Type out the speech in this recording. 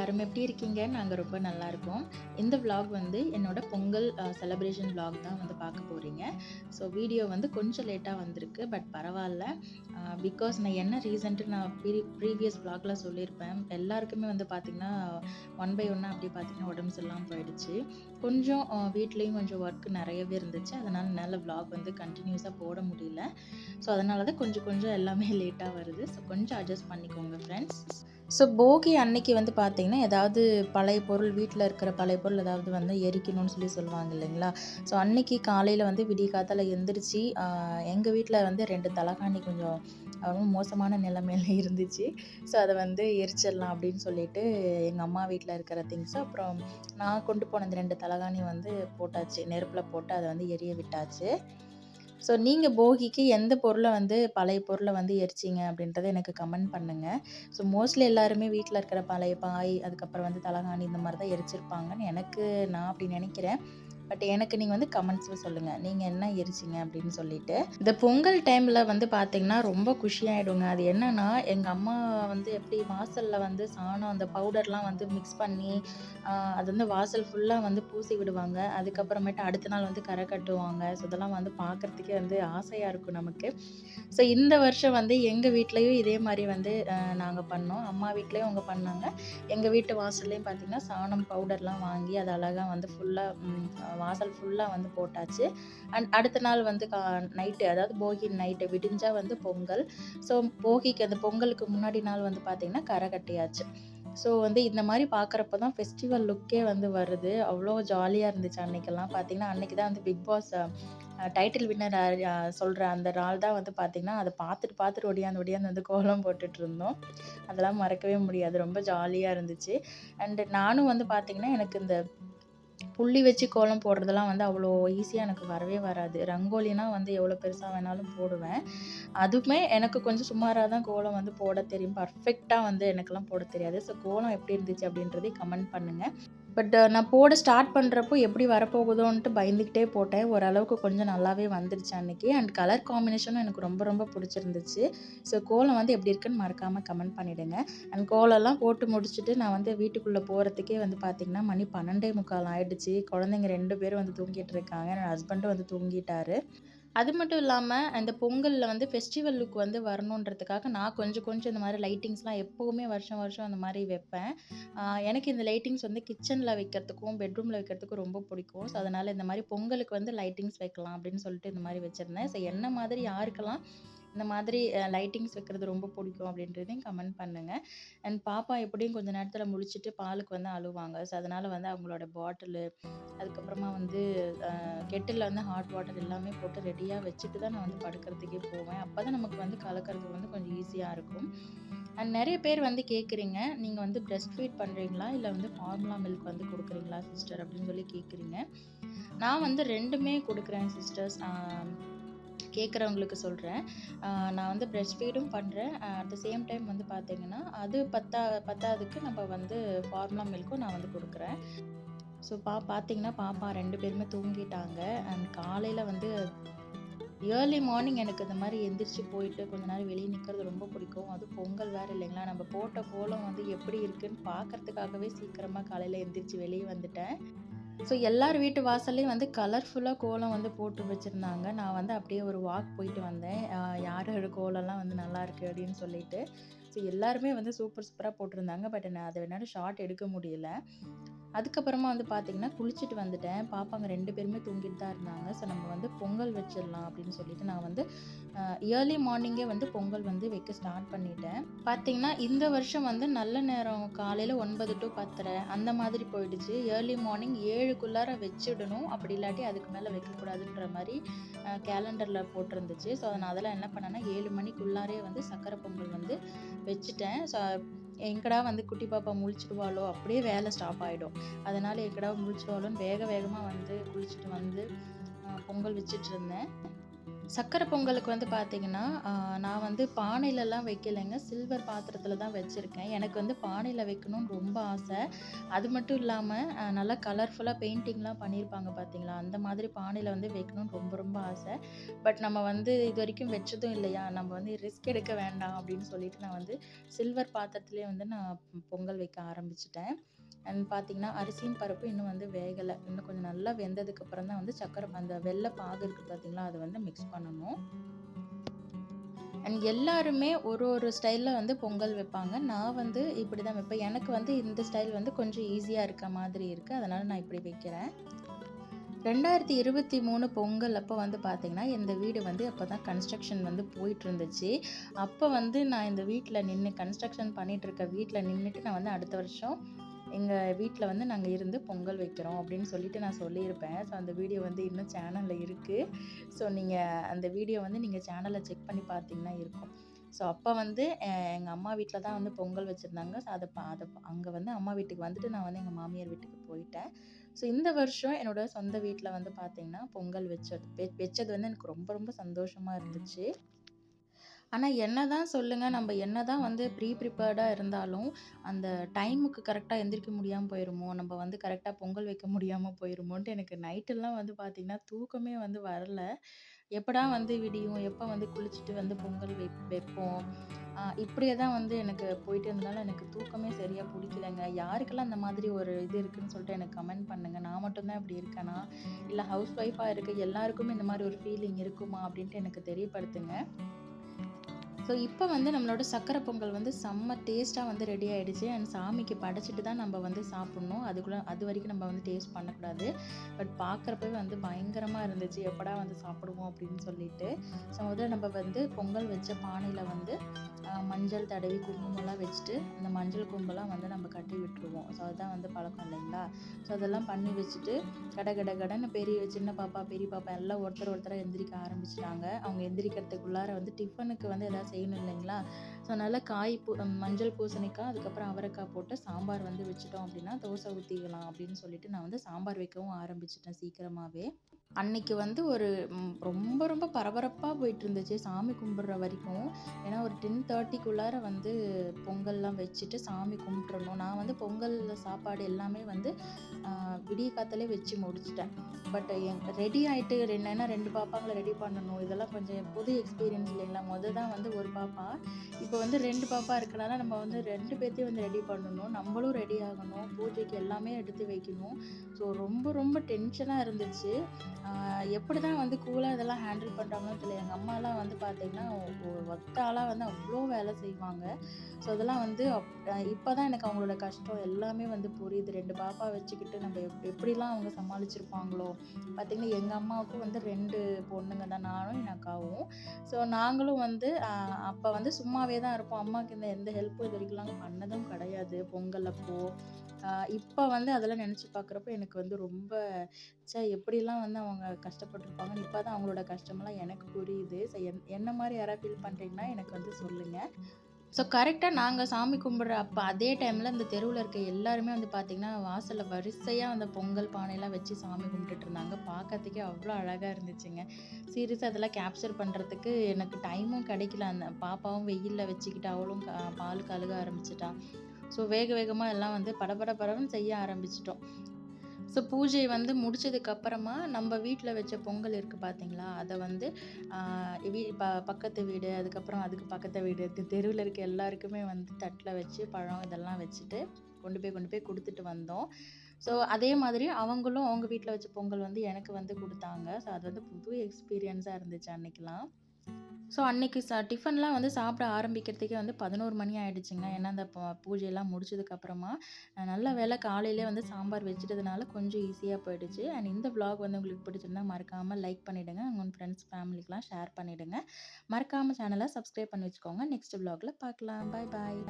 எப்படி இருக்கீங்க? நாங்கள் ரொம்ப நல்லா இருக்கோம். இந்த விளாக் வந்து என்னோட பொங்கல் செலப்ரேஷன் செலிப்ரேஷன் விளாக் தான் வந்து பார்க்க போகிறீங்க ஸோ வீடியோ வந்து கொஞ்சம் லேட்டாக வந்திருக்கு. பட் பரவாயில்ல பிகாஸ் நான் என்ன ரீசன்ட்டு நான் ப்ரீ ப்ரீவியஸ் விளாக்ல சொல்லியிருப்பேன். எல்லாருக்குமே வந்து பார்த்திங்கன்னா ஒன் பை ஒன்னாக அப்படியே பார்த்தீங்கன்னா உடம்பு சரியில்லாம போயிடுச்சு. கொஞ்சம் வீட்லேயும் கொஞ்சம் ஒர்க் நிறையவே இருந்துச்சு. அதனால் என்னால் விளாக் வந்து கண்டினியூஸாக போட முடியல. ஸோ அதனால தான் கொஞ்சம் கொஞ்சம் எல்லாமே லேட்டாக வருது. ஸோ கொஞ்சம் அட்ஜஸ்ட் பண்ணிக்கோங்க ஃப்ரெண்ட்ஸ். ஸோ போகி அன்னைக்கு வந்து பார்த்தீங்கன்னா, ஏதாவது பழைய பொருள் வீட்டில் இருக்கிற பழைய பொருள் ஏதாவது வந்து எரிக்கணும்னு சொல்லி சொல்லுவாங்க இல்லைங்களா? ஸோ அன்னைக்கு காலையில் வந்து விடியகாத்தால எந்திரிச்சு, எங்கள் வீட்டில் வந்து ரெண்டு தலகாணி கொஞ்சம் ரொம்ப மோசமான நிலைமையில இருந்துச்சு. ஸோ அதை வந்து எரிச்சிடலாம் அப்படின்னு சொல்லிட்டு, எங்கள் அம்மா வீட்டில் இருக்கிற திங்ஸ் அப்புறம் நான் கொண்டு போன அந்த ரெண்டு தலகாணி வந்து போட்டாச்சு. நெருப்பில் போட்டு அதை வந்து எரிய விட்டாச்சு. ஸோ நீங்கள் போகிக்கு எந்த பொருளை வந்து பழைய பொருளை வந்து எரிச்சீங்க அப்படின்றத எனக்கு கமெண்ட் பண்ணுங்கள் ஸோ மோஸ்ட்லி எல்லாருமே வீட்டில் இருக்கிற பழைய பாய், அதுக்கப்புறம் வந்து தலகாணி இந்த மாதிரி தான் எரிச்சிருப்பாங்கன்னு எனக்கு நான் அப்படி நினைக்கிறேன். பட் எனக்கு நீங்கள் வந்து கமெண்ட்ஸில் சொல்லுங்கள் நீங்கள் என்ன எரிச்சிங்க அப்படின்னு சொல்லிட்டு. இந்த பொங்கல் டைமில் வந்து பார்த்தீங்கன்னா, ரொம்ப குஷியாகிடுங்க அது என்னென்னா எங்கள் அம்மா வந்து எப்படி வாசலில் வந்து சாணம் அந்த பவுடர்லாம் வந்து மிக்ஸ் பண்ணி, அது வந்து வாசல் ஃபுல்லாக வந்து பூசி விடுவாங்க. அதுக்கப்புறமேட்டு அடுத்த நாள் வந்து கரை கட்டுவாங்க. ஸோ இதெல்லாம் வந்து பார்க்கறதுக்கே வந்து ஆசையாக இருக்கும் நமக்கு. ஸோ இந்த வருஷம் வந்து எங்கள் வீட்லேயும் இதே மாதிரி வந்து நாங்கள் பண்ணோம். அம்மா வீட்லேயும் அவங்க பண்ணாங்க. எங்கள் வீட்டு வாசல்லையும் பார்த்தீங்கன்னா, சாணம் பவுடர்லாம் வாங்கி அது அழகாக வந்து ஃபுல்லாக வாசல் ஃபுல்லாக வந்து போட்டாச்சு. அண்ட் அடுத்த நாள் வந்து கா நைட்டு அதாவது போகி நைட்டு விடிஞ்சால் வந்து பொங்கல். ஸோ போகிக்கு அந்த பொங்கலுக்கு முன்னாடி நாள் வந்து பார்த்தீங்கன்னா, கரை கட்டியாச்சு. ஸோ வந்து இந்த மாதிரி பார்க்குறப்ப தான் ஃபெஸ்டிவல் லுக்கே வந்து வருது. அவ்வளோ ஜாலியாக இருந்துச்சு அன்னைக்கெல்லாம் பார்த்தீங்கன்னா, அன்னைக்கு தான் வந்து பிக் பாஸ் டைட்டில் வின்னர் சொல்கிற அந்த நாள் தான் வந்து பார்த்தீங்கன்னா, அதை பார்த்துட்டு பார்த்துட்டு ஒடியாந்து ஒடியாந்து வந்து கோலம் போட்டுட்ருந்தோம். அதெல்லாம் மறக்கவே முடியாது. ரொம்ப ஜாலியாக இருந்துச்சு. அண்டு நானும் வந்து பார்த்தீங்கன்னா, எனக்கு இந்த புள்ளி வச்சு கோலம் போடுறதெல்லாம் வந்து அவ்வளோ ஈஸியாக எனக்கு வரவே வராது. ரங்கோலினா வந்து எவ்வளோ பெருசாக வேணாலும் போடுவேன். அதுவுமே எனக்கு கொஞ்சம் சுமாராக தான் கோலம் வந்து போட தெரியும். பர்ஃபெக்டாக வந்து எனக்கெல்லாம் போட தெரியாது. ஸோ கோலம் எப்படி இருந்துச்சு அப்படின்றதே கமெண்ட் பண்ணுங்கள் பட் நான் போட ஸ்டார்ட் பண்ணுறப்போ எப்படி வரப்போகுதோன்ட்டு பயந்துக்கிட்டே போட்டேன். ஓரளவுக்கு கொஞ்சம் நல்லாவே வந்துருச்சு அன்றைக்கி அண்ட் கலர் காம்பினேஷனும் எனக்கு ரொம்ப ரொம்ப பிடிச்சிருந்துச்சு ஸோ கோலம் வந்து எப்படி இருக்குன்னு மறக்காமல் கமெண்ட் பண்ணிவிடுங்க அண்ட் கோலம்லாம் போட்டு முடிச்சுட்டு நான் வந்து வீட்டுக்குள்ளே போகிறதுக்கே வந்து பார்த்திங்கன்னா மணி பன்னெண்டே முக்கால் ஆகிடுச்சு குழந்தைங்க ரெண்டு பேரும் வந்து தூங்கிட்டு இருக்காங்க. என் ஹஸ்பண்டும் வந்து தூங்கிட்டாரு. அது மட்டும் இல்லாமல் அந்த பொங்கலில் வந்து ஃபெஸ்டிவல் லுக் வந்து வரணுன்றதுக்காக நான் கொஞ்சம் கொஞ்சம் இந்த மாதிரி லைட்டிங்ஸ்லாம் எப்போவுமே வருஷம் வருஷம் அந்த மாதிரி வைப்பேன். எனக்கு இந்த லைட்டிங்ஸ் வந்து கிச்சனில் வைக்கிறதுக்கும், பெட்ரூமில் வைக்கிறதுக்கும் ரொம்ப பிடிக்கும். ஸோ அதனால் இந்த மாதிரி பொங்கலுக்கு வந்து லைட்டிங்ஸ் வைக்கலாம் அப்படின்னு சொல்லிட்டு இந்த மாதிரி வச்சுருந்தேன் ஸோ என்ன மாதிரி யாருக்கெல்லாம் இந்த மாதிரி லைட்டிங்ஸ் வைக்கிறது ரொம்ப பிடிக்கும் அப்படின்றதையும் கமெண்ட் பண்ணுங்க. அண்ட் பாப்பா எப்படியும் கொஞ்சம் நேரத்தில் முடிச்சுட்டு பாலுக்கு வந்து அழுவாங்க. ஸோ அதனால் வந்து அவங்களோட பாட்டிலு, அதுக்கப்புறமா வந்து கெட்டில் வந்து ஹாட் வாட்டர் எல்லாமே போட்டு ரெடியாக வச்சுட்டு தான் நான் வந்து படுக்கிறதுக்கே போவேன். அப்போ தான் நமக்கு வந்து கலக்கறதுக்கு வந்து கொஞ்சம் ஈஸியாக இருக்கும். அண்ட் நிறைய பேர் வந்து கேட்குறீங்க, நீங்கள் வந்து பிரெஸ்ட் ஃபீட் பண்ணுறீங்களா இல்லை வந்து ஃபார்முலா மில்க் வந்து கொடுக்குறீங்களா சிஸ்டர் அப்படின்னு சொல்லி கேட்குறீங்க. நான் வந்து ரெண்டுமே கொடுக்குறேன் சிஸ்டர்ஸ். கேட்குறவங்களுக்கு சொல்கிறேன் நான் வந்து பிரெஸ்ட் ஃபீடும் பண்ணுறேன் அட் த சேம் டைம் வந்து பார்த்தீங்கன்னா, அது பத்தா பத்தாவதுக்கு நம்ம வந்து ஃபார்முலா மில்க்கும் நான் வந்து கொடுக்குறேன் ஸோ பா பார்த்தீங்கன்னா, பாப்பா ரெண்டு பேருமே தூங்கிட்டாங்க. அண்ட் காலையில் வந்து ஏர்லி மார்னிங் எனக்கு இந்த மாதிரி எந்திரிச்சு போயிட்டு கொஞ்ச நேரம் வெளியே நிற்கிறது ரொம்ப பிடிக்கும். அதுவும் பொங்கல் வேறு இல்லைங்களா? நம்ம போட்ட கோலம் வந்து எப்படி இருக்குன்னு பார்க்கறதுக்காகவே சீக்கிரமாக காலையில் எந்திரிச்சு வெளியே வந்துட்டேன். ஸோ எல்லார் வீட்டு வாசல்லையும் வந்து கலர்ஃபுல்லாக கோலம் வந்து போட்டு வச்சுருந்தாங்க நான் வந்து அப்படியே ஒரு வாக் போயிட்டு வந்தேன். யாரோட கோலம்லாம் வந்து நல்லாயிருக்கு அப்படின்னு சொல்லிட்டு. ஸோ எல்லாருமே வந்து சூப்பர் சூப்பராக போட்டிருந்தாங்க. பட் நான் அதை வேணாலும் ஷார்ட் எடுக்க முடியல. அதுக்கப்புறமா வந்து பார்த்திங்கன்னா குளிச்சுட்டு வந்துட்டேன். பாப்பாங்க ரெண்டு பேருமே தூங்கிட்டு தான் இருந்தாங்க. ஸோ நம்ம வந்து பொங்கல் வச்சிடலாம் அப்படின்னு சொல்லிட்டு நான் வந்து ஏர்லி மார்னிங்கே வந்து பொங்கல் வந்து வைக்க ஸ்டார்ட் பண்ணிட்டேன். பார்த்திங்கன்னா இந்த வருஷம் வந்து நல்ல நேரம் காலையில் ஒன்பது டூ பத்தரை அந்த மாதிரி போயிடுச்சு. ஏர்லி மார்னிங் 7க்குள்ளார வச்சிடணும். அப்படி இல்லாட்டி அதுக்கு மேலே வைக்கக்கூடாதுன்ற மாதிரி கேலண்டரில் போட்டிருந்துச்சு. ஸோ நான் அதெல்லாம் என்ன பண்ணேன்னா, ஏழு மணிக்குள்ளாரே வந்து சக்கரை பொங்கல் வந்து வச்சுட்டேன். ஸோ எங்கடா வந்து குட்டி பாப்பா முழிச்சிடுவாளோ? அப்படியே வேலை ஸ்டாப் ஆகிடும் அதனால் எங்கடா முழிச்சிடுவாளோன்னு வேக வேகமாக வந்து குளிச்சுட்டு வந்து பொங்கல் பொங்கல் வச்சுட்ருந்தேன். சக்கரை பொங்கலுக்கு வந்து பார்த்தீங்கன்னா, நான் வந்து பானையிலலாம் வைக்கலைங்க. சில்வர் பாத்திரத்தில் தான் வச்சுருக்கேன் எனக்கு வந்து பானையில் வைக்கணும்னு ரொம்ப ஆசை. அது மட்டும் இல்லாமல் நல்லா கலர்ஃபுல்லாக பெயிண்டிங்லாம் பண்ணியிருப்பாங்க பார்த்தீங்களா? அந்த மாதிரி பானையில் வந்து வைக்கணும்னு ரொம்ப ரொம்ப ஆசை. பட் நம்ம வந்து இது வரைக்கும் வச்சதும் இல்லையா? நம்ம வந்து ரிஸ்க் எடுக்க வேண்டாம் அப்படின்னு சொல்லிட்டு நான் வந்து சில்வர் பாத்திரத்திலேயே வந்து நான் பொங்கல் வைக்க ஆரம்பிச்சிட்டேன் அண்ட் பார்த்தீங்கன்னா அரிசியும் பருப்பு இன்னும் வந்து வேகலை. இன்னும் கொஞ்சம் நல்லா வெந்ததுக்கப்புறம் தான் வந்து சக்கரை அந்த வெள்ளை பாகு இருக்குது பார்த்தீங்களா அதை வந்து மிக்ஸ் பண்ணணும். அண்ட் எல்லாருமே ஒரு ஒரு ஸ்டைலில் வந்து பொங்கல் வைப்பாங்க. நான் வந்து இப்படி தான் வைப்பேன். எனக்கு வந்து இந்த ஸ்டைல் வந்து கொஞ்சம் ஈஸியாக இருக்க மாதிரி இருக்குது அதனால் நான் இப்படி வைக்கிறேன். ரெண்டாயிரத்தி இருபத்தி மூணு பொங்கல் அப்போ வந்து பார்த்திங்கன்னா இந்த வீடு வந்து அப்போ தான் கன்ஸ்ட்ரக்ஷன் வந்து போயிட்டு இருந்துச்சு அப்போ வந்து நான் இந்த வீட்டில் நின்று கன்ஸ்ட்ரக்ஷன் பண்ணிகிட்ருக்க வீட்டில் நின்றுட்டு நான் வந்து அடுத்த வருஷம் எங்கள் வீட்டில் வந்து நாங்கள் இருந்து பொங்கல் வைக்கிறோம் அப்படின்னு சொல்லிட்டு நான் சொல்லியிருப்பேன். ஸோ அந்த வீடியோ வந்து இன்னும் சேனலில் இருக்குது ஸோ நீங்கள் அந்த வீடியோ வந்து நீங்கள் சேனலை செக் பண்ணி பார்த்தீங்கன்னா இருக்கும். ஸோ அப்போ வந்து எங்கள் அம்மா வீட்டில் தான் வந்து பொங்கல் வச்சுருந்தாங்க. ஸோ அதை அதை அங்கே வந்து அம்மா வீட்டுக்கு வந்துட்டு நான் வந்து எங்கள் மாமியார் வீட்டுக்கு போயிட்டேன். ஸோ இந்த வருஷம் என்னோட சொந்த வீட்டில் வந்து பார்த்திங்கன்னா பொங்கல் வச்சது வச்சது வந்து எனக்கு ரொம்ப ரொம்ப சந்தோஷமாக இருந்துச்சு. ஆனால் என்ன தான் சொல்லுங்கள் நம்ம என்ன தான் வந்து ப்ரீ ப்ரிப்பேர்டாக இருந்தாலும் அந்த டைமுக்கு கரெக்டாக எந்திரிக்க முடியாமல் போயிருமோ நம்ம வந்து கரெக்டாக பொங்கல் வைக்க முடியாமல் போயிருமோன்ட்டு எனக்கு நைட்டெல்லாம் வந்து பார்த்திங்கன்னா தூக்கமே வந்து வரல. எப்படா வந்து விடியும் எப்போ வந்து குளிச்சுட்டு வந்து பொங்கல் வை வைப்போம்? இப்படியே தான் வந்து எனக்கு போயிட்டு இருந்தாலும் எனக்கு தூக்கமே சரியாக பிடிக்கலங்க. யாருக்கெல்லாம் அந்த மாதிரி ஒரு இது இருக்குதுன்னு சொல்லிட்டு எனக்கு கமெண்ட் பண்ணுங்கள் நான் மட்டும்தான் இப்படி இருக்கேனா? இல்லை ஹவுஸ் ஒய்ஃபாக இருக்க எல்லாருக்குமே இந்த மாதிரி ஒரு ஃபீலிங் இருக்குமா? அப்படின்ட்டு எனக்கு தெரியப்படுத்துங்க. ஸோ இப்போ வந்து நம்மளோட சக்கரை பொங்கல் வந்து செம்ம டேஸ்ட்டாக வந்து ரெடி ஆகிடுச்சு அண்ட் சாமிக்கு படைச்சிட்டு தான் நம்ம வந்து சாப்பிட்ணும். அதுக்குள்ளே அது வரைக்கும் நம்ம வந்து டேஸ்ட் பண்ணக்கூடாது. பட் பார்க்குறப்பவே வந்து பயங்கரமாக இருந்துச்சு. எப்படா வந்து சாப்பிடுவோம் அப்படின்னு சொல்லிட்டு. ஸோ முதல்ல நம்ம வந்து பொங்கல் வச்ச பானையில் வந்து மஞ்சள் தடவி குங்குமம்லாம் வச்சுட்டு அந்த மஞ்சள் கும்பலாம் வந்து நம்ம கட்டி விட்டுருவோம். ஸோ அதுதான் வந்து பழக்கம் இல்லைங்களா? ஸோ அதெல்லாம் பண்ணி வச்சுட்டு கடை கடை கடன்னு பெரிய சின்ன பாப்பா பெரிய பாப்பா எல்லாம் ஒருத்தர் ஒருத்தராக எந்திரிக்க ஆரம்பிச்சிட்டாங்க. அவங்க எந்திரிக்கிறதுக்குள்ளார வந்து டிஃபனுக்கு வந்து எதாவது செய்யணும் இல்லைங்களா? ஸோ அதனால் காய் பூ மஞ்சள் பூசணிக்காய் அதுக்கப்புறம் அவரைக்காய் போட்டு சாம்பார் வந்து வச்சுட்டோம் அப்படின்னா தோசை ஊற்றிக்கலாம் அப்படின்னு சொல்லிட்டு நான் வந்து சாம்பார் வைக்கவும் ஆரம்பிச்சிட்டேன் சீக்கிரமாகவே அன்னைக்கு வந்து ஒரு ரொம்ப ரொம்ப பரபரப்பாக போயிட்டு இருந்துச்சு சாமி கும்பிட்ற வரைக்கும். ஏன்னா ஒரு டென் தேர்ட்டிக்குள்ளார வந்து பொங்கல்லாம் வச்சுட்டு சாமி கும்பிட்றணும் நான் வந்து பொங்கல் சாப்பாடு எல்லாமே வந்து விடிய காத்தாலே வச்சு முடிச்சிட்டேன். பட் என் ரெடி ஆகிட்டு என்னென்னா ரெண்டு பாப்பாங்களை ரெடி பண்ணணும். இதெல்லாம் கொஞ்சம் புது எக்ஸ்பீரியன்ஸ் இல்லைங்களா? முதல் தான் வந்து ஒரு பாப்பா. இப்போ வந்து ரெண்டு பாப்பா இருக்கனால நம்ம வந்து ரெண்டு பேர்த்தையும் வந்து ரெடி பண்ணணும். நம்மளும் ரெடி ஆகணும். பூஜைக்கு எல்லாமே எடுத்து வைக்கணும். ஸோ ரொம்ப ரொம்ப டென்ஷனாக இருந்துச்சு. எப்படி தான் வந்து கூலாக இதெல்லாம் ஹேண்டில் பண்ணுறாங்களோ தெரியல. எங்கள் அம்மாலாம் வந்து பார்த்திங்கன்னா ஒத்தாளாக வந்து அவ்வளோ வேலை செய்வாங்க. ஸோ அதெல்லாம் வந்து அப் இப்போ தான் எனக்கு அவங்களோட கஷ்டம் எல்லாமே வந்து புரியுது. ரெண்டு பாப்பா வச்சுக்கிட்டு நம்ம எப் எப்படிலாம் அவங்க சமாளிச்சிருப்பாங்களோ. பார்த்திங்கன்னா எங்கள் அம்மாவுக்கும் வந்து ரெண்டு பொண்ணுங்க தான் நானும் என் அக்காவும். ஸோ நாங்களும் வந்து அப்போ வந்து சும்மாவே தான் இருப்போம். அம்மாவுக்கு இந்த எந்த ஹெல்ப்பும் இது வரைக்கும்லாம் பண்ணதும் கிடையாது. பொங்கல் அப்போது இப்போ வந்து அதெல்லாம் நினச்சி பார்க்குறப்ப எனக்கு வந்து ரொம்ப சே எப்படிலாம் வந்து அவங்க கஷ்டப்பட்டுருப்பாங்கன்னு இப்போ தான் அவங்களோட கஷ்டமெல்லாம் எனக்கு புரியுது. ஸோ என் என்ன மாதிரி யாராவது ஃபீல் பண்ணுறீங்கன்னா எனக்கு வந்து சொல்லுங்கள் ஸோ கரெக்டாக நாங்கள் சாமி கும்பிட்ற அப்போ அதே டைமில் இந்த தெருவில் இருக்க எல்லாருமே வந்து பார்த்திங்கன்னா வாசலில் வரிசையாக அந்த பொங்கல் பானையெல்லாம் வச்சு சாமி கும்பிட்டுட்டு இருந்தாங்க. பார்க்கறதுக்கே அவ்வளோ அழகாக இருந்துச்சுங்க. சீரியஸாக அதெல்லாம் கேப்சர் பண்ணுறதுக்கு எனக்கு டைமும் கிடைக்கல. அந்த பாப்பாவும் வெயிலில் வச்சுக்கிட்டு அவளும் பால் கழுக ஆரம்பிச்சிட்டா. ஸோ வேக வேகமாக எல்லாம் வந்து படபட படம்னு செய்ய ஆரம்பிச்சிட்டோம். ஸோ பூஜை வந்து முடிச்சதுக்கப்புறமா நம்ம வீட்டில் வச்ச பொங்கல் இருக்குது பார்த்தீங்களா அதை வந்து வீ ப பக்கத்து வீடு அதுக்கப்புறம் அதுக்கு பக்கத்து வீடு தெருவில் இருக்க எல்லாருக்குமே வந்து தட்டில் வச்சு பழம் இதெல்லாம் வச்சுட்டு கொண்டு போய் கொண்டு போய் கொடுத்துட்டு வந்தோம். ஸோ அதே மாதிரி அவங்களும் அவங்க வீட்டில் வச்ச பொங்கல் வந்து எனக்கு வந்து கொடுத்தாங்க. ஸோ அது வந்து புது எக்ஸ்பீரியன்ஸாக இருந்துச்சு அன்றைக்கெலாம் ஸோ அன்றைக்கி சா டிஃபன்லாம் வந்து சாப்பிட ஆரம்பிக்கிறதுக்கே வந்து பதினோரு மணி ஆகிடுச்சிங்க ஏன்னா அந்த பூஜையெல்லாம் முடிச்சதுக்கப்புறமா நல்ல வேலை காலையிலே வந்து சாம்பார் வச்சுட்டதுனால கொஞ்சம் ஈஸியாக போயிடுச்சு. அண்ட் இந்த விலாக் வந்து உங்களுக்கு பிடிச்சிருந்தா மறக்காமல் லைக் பண்ணிவிடுங்க உங்கள் ஃப்ரெண்ட்ஸ் ஃபேமிலிக்கெலாம் ஷேர் பண்ணிவிடுங்க மறக்காமல் சேனலை சப்ஸ்கிரைப் பண்ணி வச்சுக்கோங்க. நெக்ஸ்ட் விலாகில் பார்க்கலாம். பாய் பாய்